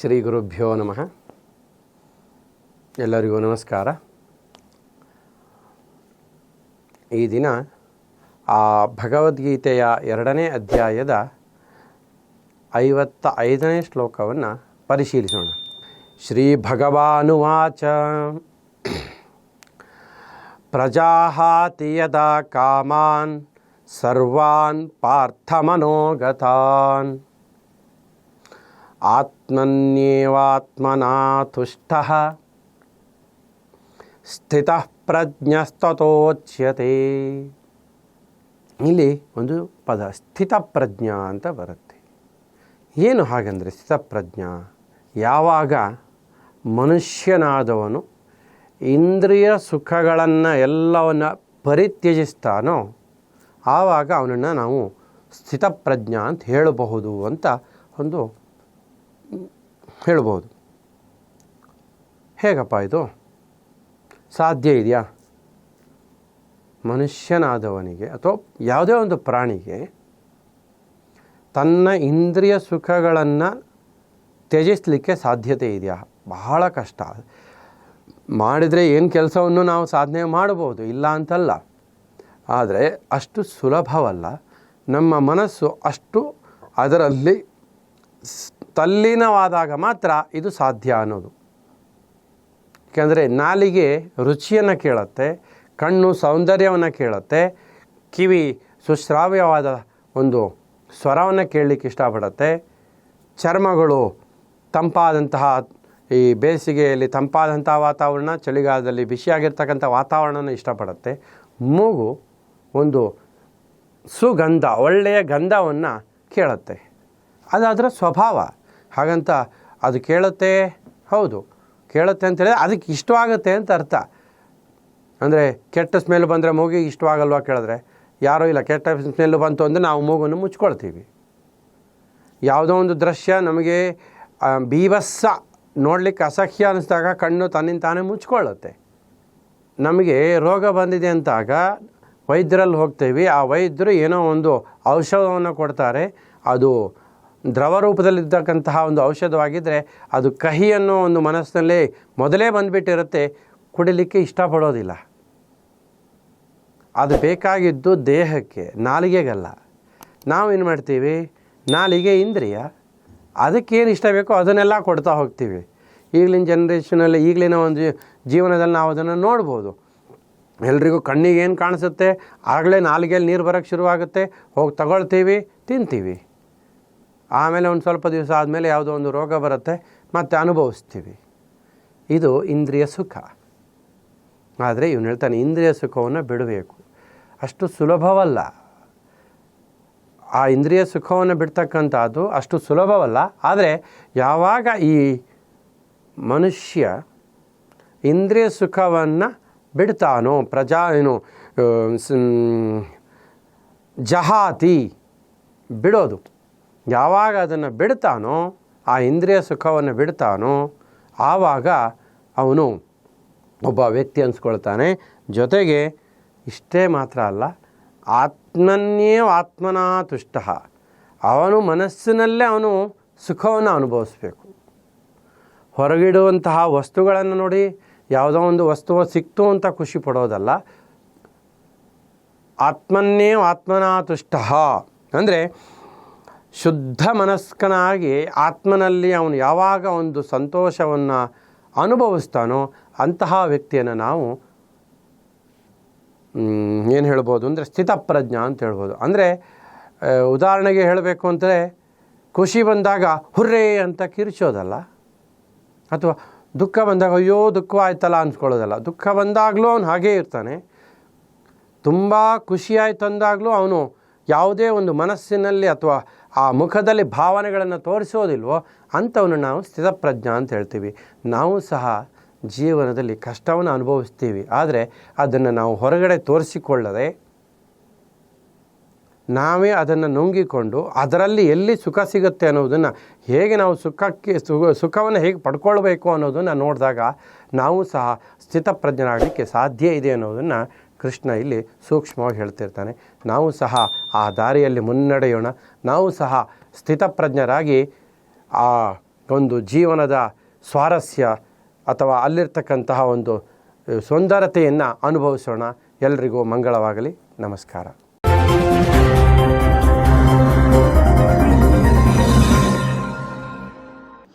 ಶ್ರೀ ಗುರುಭ್ಯೋ ನಮಃ. ಎಲ್ಲರಿಗೂ ನಮಸ್ಕಾರ. ಈ ದಿನ ಆ ಭಗವದ್ಗೀತೆಯ ಎರಡನೇ ಅಧ್ಯಾಯದ ಐವತ್ತ ಐದನೇ ಶ್ಲೋಕವನ್ನು ಪರಿಶೀಲಿಸೋಣ. ಶ್ರೀ ಭಗವಾನುವಾಚ ಪ್ರಜಾಹಾತಿ ಯದಾ ಕಾಮಾನ್, ಸರ್ವಾನ್ ಪಾರ್ಥಮನೋಗತಾನ್. ಆತ್ಮನ್ಯೇವಾತ್ಮನಾ ತುಷ್ಟಃ ಸ್ಥಿತಃ ಪ್ರಜ್ಞಸ್ತತೋಚ್ಯತೆ. ಇಲ್ಲಿ ಒಂದು ಪದ ಸ್ಥಿತಪ್ರಜ್ಞ ಅಂತ ಬರುತ್ತೆ. ಏನು ಹಾಗಂದರೆ ಸ್ಥಿತಪ್ರಜ್ಞ ಯಾವಾಗ ಮನುಷ್ಯನಾದವನು ಇಂದ್ರಿಯ ಸುಖಗಳನ್ನು ಎಲ್ಲವನ್ನು ಪರಿತ್ಯಜಿಸ್ತಾನೋ, ಆವಾಗ ಅವನನ್ನು ನಾವು ಸ್ಥಿತಪ್ರಜ್ಞ ಅಂತ ಹೇಳಬಹುದು ಅಂತ ಒಂದು ಹೇಳ್ಬೋದು. ಹೇಗಪ್ಪ ಇದು? ಸಾಧ್ಯ ಇದೆಯಾ? ಮನುಷ್ಯನಾದವನಿಗೆ ಅಥವಾ ಯಾವುದೇ ಒಂದು ಪ್ರಾಣಿಗೆ ತನ್ನ ಇಂದ್ರಿಯ ಸುಖಗಳನ್ನು ತ್ಯಜಿಸಲಿಕ್ಕೆ ಸಾಧ್ಯತೆ ಇದೆಯಾ? ಬಹಳ ಕಷ್ಟ. ಮಾಡಿದರೆ ಏನು ಕೆಲಸವನ್ನು ನಾವು ಸಾಧನೆ ಮಾಡ್ಬೋದು? ಇಲ್ಲ ಅಂತಲ್ಲ. ಆದರೆ ಅಷ್ಟು ಸುಲಭವಲ್ಲ. ನಮ್ಮ ಮನಸ್ಸು ಅಷ್ಟು ಅದರಲ್ಲಿ ತಲ್ಲೀನವಾದಾಗ ಮಾತ್ರ ಇದು ಸಾಧ್ಯ ಅನ್ನೋದು. ಯಾಕೆಂದರೆ ನಾಲಿಗೆ ರುಚಿಯನ್ನು ಕೇಳುತ್ತೆ, ಕಣ್ಣು ಸೌಂದರ್ಯವನ್ನು ಕೇಳುತ್ತೆ, ಕಿವಿ ಸುಶ್ರಾವ್ಯವಾದ ಒಂದು ಸ್ವರವನ್ನು ಕೇಳಲಿಕ್ಕೆ ಇಷ್ಟಪಡುತ್ತೆ. ಚರ್ಮಗಳು ತಂಪಾದಂತಹ ಈ ಬೇಸಿಗೆಯಲ್ಲಿ ತಂಪಾದಂಥ ವಾತಾವರಣ, ಚಳಿಗಾಲದಲ್ಲಿ ಬಿಸಿಯಾಗಿರ್ತಕ್ಕಂಥ ವಾತಾವರಣನ ಇಷ್ಟಪಡುತ್ತೆ. ಮೂಗು ಒಂದು ಸುಗಂಧ, ಒಳ್ಳೆಯ ಗಂಧವನ್ನು ಕೇಳುತ್ತೆ. ಅದಾದರೆ ಸ್ವಭಾವ ಹಾಗಂತ ಅದು ಕೇಳುತ್ತೆ? ಹೌದು. ಕೇಳುತ್ತೆ ಅಂತ ಹೇಳಿದ್ರೆ ಅದಕ್ಕೆ ಇಷ್ಟವಾಗುತ್ತೆ ಅಂತ ಅರ್ಥ. ಅಂದರೆ ಕೆಟ್ಟ ಸ್ಮೆಲ್ ಬಂದರೆ ಮೂಗಿಗೆ ಇಷ್ಟವಾಗಲ್ವಾ ಕೇಳಿದ್ರೆ? ಯಾರೂ ಇಲ್ಲ, ಕೆಟ್ಟ ಸ್ಮೆಲ್ ಬಂತು ಅಂದರೆ ನಾವು ಮೂಗನ್ನು ಮುಚ್ಕೊಳ್ತೀವಿ. ಯಾವುದೋ ಒಂದು ದೃಶ್ಯ ನಮಗೆ ಬೀಭತ್ಸ ನೋಡಲಿಕ್ಕೆ ಅಸಹ್ಯ ಅನ್ನಿಸಿದಾಗ ಕಣ್ಣು ತನ್ನಿಂದ ತಾನೇ ಮುಚ್ಕೊಳ್ಳುತ್ತೆ. ನಮಗೆ ರೋಗ ಬಂದಿದೆ ಅಂತಾಗ ವೈದ್ಯರಲ್ಲಿ ಹೋಗ್ತೀವಿ. ಆ ವೈದ್ಯರು ಏನೋ ಒಂದು ಔಷಧವನ್ನು ಕೊಡ್ತಾರೆ. ಅದು ದ್ರವ ರೂಪದಲ್ಲಿರ್ತಕ್ಕಂತಹ ಒಂದು ಔಷಧವಾಗಿದ್ದರೆ ಅದು ಕಹಿ ಅನ್ನೋ ಒಂದು ಮನಸ್ಸಿನಲ್ಲಿ ಮೊದಲೇ ಬಂದುಬಿಟ್ಟಿರುತ್ತೆ. ಕುಡಿಲಿಕ್ಕೆ ಇಷ್ಟಪಡೋದಿಲ್ಲ. ಅದು ಬೇಕಾಗಿದ್ದು ದೇಹಕ್ಕೆ, ನಾಲಿಗೆಗಲ್ಲ. ನಾವೇನು ಮಾಡ್ತೀವಿ? ನಾಲಿಗೆ ಇಂದ್ರಿಯ. ಅದಕ್ಕೇನು ಇಷ್ಟ ಬೇಕೋ ಅದನ್ನೆಲ್ಲ ಕೊಡ್ತಾ ಹೋಗ್ತೀವಿ. ಈಗಲಿನ ಜನ್ರೇಷನಲ್ಲಿ ಈಗಲಿನ ಒಂದು ಜೀವನದಲ್ಲಿ ನಾವು ಅದನ್ನು ನೋಡ್ಬೋದು. ಎಲ್ರಿಗೂ ಕಣ್ಣಿಗೆ ಏನು ಕಾಣಿಸುತ್ತೆ? ಆಗಲೇ ನಾಲಿಗೆಯಲ್ಲಿ ನೀರು ಬರೋಕ್ಕೆ ಶುರುವಾಗುತ್ತೆ. ಹೋಗಿ ತಗೊಳ್ತೀವಿ, ತಿಂತೀವಿ. ಆಮೇಲೆ ಒಂದು ಸ್ವಲ್ಪ ದಿವಸ ಆದಮೇಲೆ ಯಾವುದೋ ಒಂದು ರೋಗ ಬರುತ್ತೆ, ಮತ್ತೆ ಅನುಭವಿಸ್ತೀವಿ. ಇದು ಇಂದ್ರಿಯ ಸುಖ. ಆದರೆ ಇವನು ಹೇಳ್ತಾನೆ, ಇಂದ್ರಿಯ ಸುಖವನ್ನು ಬಿಡಬೇಕು. ಅಷ್ಟು ಸುಲಭವಲ್ಲ. ಆ ಇಂದ್ರಿಯ ಸುಖವನ್ನು ಬಿಡ್ತಕ್ಕಂಥದ್ದು ಅಷ್ಟು ಸುಲಭವಲ್ಲ. ಆದರೆ ಯಾವಾಗ ಈ ಮನುಷ್ಯ ಇಂದ್ರಿಯ ಸುಖವನ್ನು ಬಿಡ್ತಾನೋ, ಪ್ರಜಾ ಏನು ಜಹಾತಿ ಬಿಡೋದು. ಯಾವಾಗ ಅದನ್ನು ಬಿಡ್ತಾನೋ, ಆ ಇಂದ್ರಿಯ ಸುಖವನ್ನು ಬಿಡ್ತಾನೋ, ಆವಾಗ ಅವನು ಒಬ್ಬ ವ್ಯಕ್ತಿ ಅನ್ಸ್ಕೊಳ್ತಾನೆ. ಜೊತೆಗೆ ಇಷ್ಟೇ ಮಾತ್ರ ಅಲ್ಲ ಆತ್ಮನ್ನೇ ಆತ್ಮನಾ ತುಷ್ಟ. ಅವನು ಮನಸ್ಸಿನಲ್ಲೇ ಅವನು ಸುಖವನ್ನು ಅನುಭವಿಸ್ಬೇಕು. ಹೊರಗಿಡುವಂತಹ ವಸ್ತುಗಳನ್ನು ನೋಡಿ, ಯಾವುದೋ ಒಂದು ವಸ್ತು ಸಿಕ್ತು ಅಂತ ಖುಷಿ ಪಡೋದಲ್ಲ. ಆತ್ಮನ್ನೇ ಆತ್ಮನಾ ತುಷ್ಟ. ಅಂದರೆ ಶುದ್ಧ ಮನಸ್ಕನಾಗಿ ಆತ್ಮನಲ್ಲಿ ಅವನು ಯಾವಾಗ ಒಂದು ಸಂತೋಷವನ್ನು ಅನುಭವಿಸ್ತಾನೋ ಅಂತಹ ವ್ಯಕ್ತಿಯನ್ನು ನಾವು ಏನು ಹೇಳ್ಬೋದು ಅಂದರೆ ಸ್ಥಿತಪ್ರಜ್ಞ ಅಂತ ಹೇಳ್ಬೋದು. ಅಂದರೆ ಉದಾಹರಣೆಗೆ ಹೇಳಬೇಕು ಅಂದರೆ, ಖುಷಿ ಬಂದಾಗ ಹುರ್ರೇ ಅಂತ ಕಿರ್ಚೋದಲ್ಲ? ಅಥವಾ ದುಃಖ ಬಂದಾಗ ಅಯ್ಯೋ ದುಃಖವಾಯ್ತಲ್ಲ ಅನ್ಸ್ಕೊಳ್ಳೋದಲ್ಲ? ದುಃಖ ಬಂದಾಗಲೂ ಅವನು ಹಾಗೇ ಇರ್ತಾನೆ. ತುಂಬ ಖುಷಿಯಾಯ್ತು ಅಂದಾಗಲೂ ಅವನು ಯಾವುದೇ ಒಂದು ಮನಸ್ಸಿನಲ್ಲಿ ಅಥವಾ ಆ ಮುಖದಲ್ಲಿ ಭಾವನೆಗಳನ್ನು ತೋರಿಸೋದಿಲ್ವೋ ಅಂಥವನ್ನು ನಾವು ಸ್ಥಿತಪ್ರಜ್ಞ ಅಂತ ಹೇಳ್ತೀವಿ. ನಾವು ಸಹ ಜೀವನದಲ್ಲಿ ಕಷ್ಟವನ್ನು ಅನುಭವಿಸ್ತೀವಿ. ಆದರೆ ಅದನ್ನು ನಾವು ಹೊರಗಡೆ ತೋರಿಸಿಕೊಳ್ಳದೆ ನಾವೇ ಅದನ್ನು ನುಂಗಿಕೊಂಡು ಅದರಲ್ಲಿ ಎಲ್ಲಿ ಸುಖ ಸಿಗುತ್ತೆ ಅನ್ನೋದನ್ನು ಹೇಗೆ ನಾವು ಸುಖಕ್ಕೆ ಸುಖ, ಸುಖವನ್ನು ಹೇಗೆ ಪಡ್ಕೊಳ್ಬೇಕು ಅನ್ನೋದನ್ನು ನೋಡಿದಾಗ ನಾವು ಸಹ ಸ್ಥಿತಪ್ರಜ್ಞರಾಗಲಿಕ್ಕೆ ಸಾಧ್ಯ ಇದೆ ಅನ್ನೋದನ್ನು ಕೃಷ್ಣ ಇಲ್ಲಿ ಸೂಕ್ಷ್ಮವಾಗಿ ಹೇಳ್ತಿರ್ತಾನೆ. ನಾವು ಸಹ ಆ ದಾರಿಯಲ್ಲಿ ಮುನ್ನಡೆಯೋಣ. ನಾವು ಸಹ ಸ್ಥಿತಪ್ರಜ್ಞರಾಗಿ ಆ ಒಂದು ಜೀವನದ ಸ್ವಾರಸ್ಯ ಅಥವಾ ಅಲ್ಲಿರ್ತಕ್ಕಂತಹ ಒಂದು ಸುಂದರತೆಯನ್ನು ಅನುಭವಿಸೋಣ. ಎಲ್ರಿಗೂ ಮಂಗಳವಾಗಲಿ. ನಮಸ್ಕಾರ.